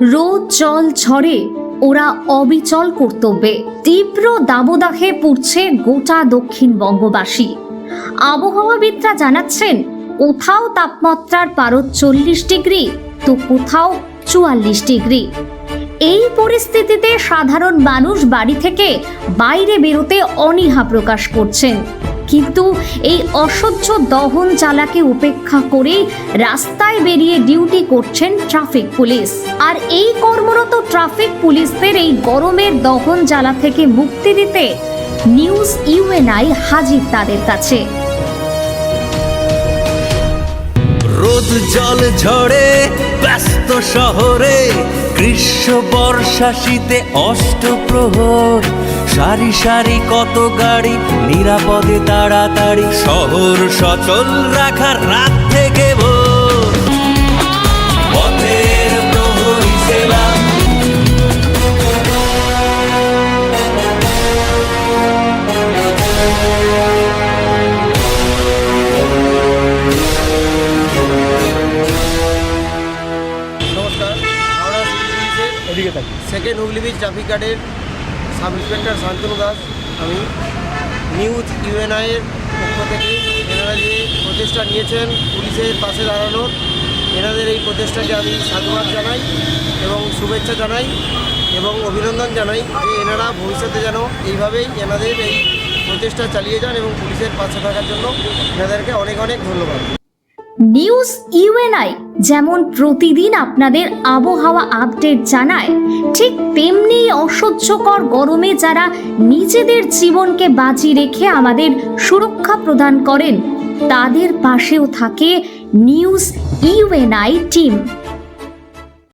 রোদ জল ঝড়ে ওরা অবিচল কর্তব্যে। তীব্র দাবদাহে পুড়ছে গোটা দক্ষিণবঙ্গবাসী আবহাওয়াবিদরা জানাচ্ছেন, কোথাও তাপমাত্রার পারদ চল্লিশ ডিগ্রি, তো কোথাও চুয়াল্লিশ ডিগ্রি। এই পরিস্থিতিতে সাধারণ মানুষ বাড়ি থেকে বাইরে বেরোতে অনীহা প্রকাশ করছেন। কিন্তু এই অসহ্য দহন জ্বালাকে উপেক্ষা করে রাস্তায় বেরিয়ে ডিউটি করছেন ট্রাফিক পুলিশ। আর এই কর্মরত ট্রাফিক পুলিশদের এই গরমের দহন জ্বালা থেকে মুক্তি দিতে নিউজ ইউএনআই হাজির তাদের কাছে। রোদ, জল ঝড়ে ব্যস্ত শহরে, গ্রীষ্ম, বর্ষা, শীতে অষ্টপ্রহর। সারি সারি কত গাড়ি নিরাপদে তাড়াতাড়ি শহর সচল রাখার রাত থেকে ভোর। পথের প্রহরী সেবা। সেকেন্ড হুগলি ব্রিজ ট্রাফিক গার্ডের সাব ইন্সপেক্টর শান্তনু দাস, আমি নিউজ ইউএনআইয়ের পক্ষ থেকে এনারা যে প্রচেষ্টা নিয়েছেন পুলিশের পাশে দাঁড়ানোর, এনাদের এই প্রচেষ্টাকে আমি সাধুবাদ জানাই এবং শুভেচ্ছা জানাই এবং অভিনন্দন জানাই যে এনারা ভবিষ্যতে যেন এইভাবেই এনাদের এই প্রচেষ্টা চালিয়ে যান এবং পুলিশের পাশে থাকার জন্য এনাদেরকে অনেক অনেক ধন্যবাদ। নিউজ ইউএনআই যেমন প্রতিদিন আপনাদের আবহাওয়া আপডেট জানায়, ঠিক তেমনি অসহ্যকর গরমে যারা নিজেদের জীবনকে বাজি রেখে আমাদের সুরক্ষা প্রদান করেন, তাদের পাশেও থাকে নিউজ ইউএনআই টিম।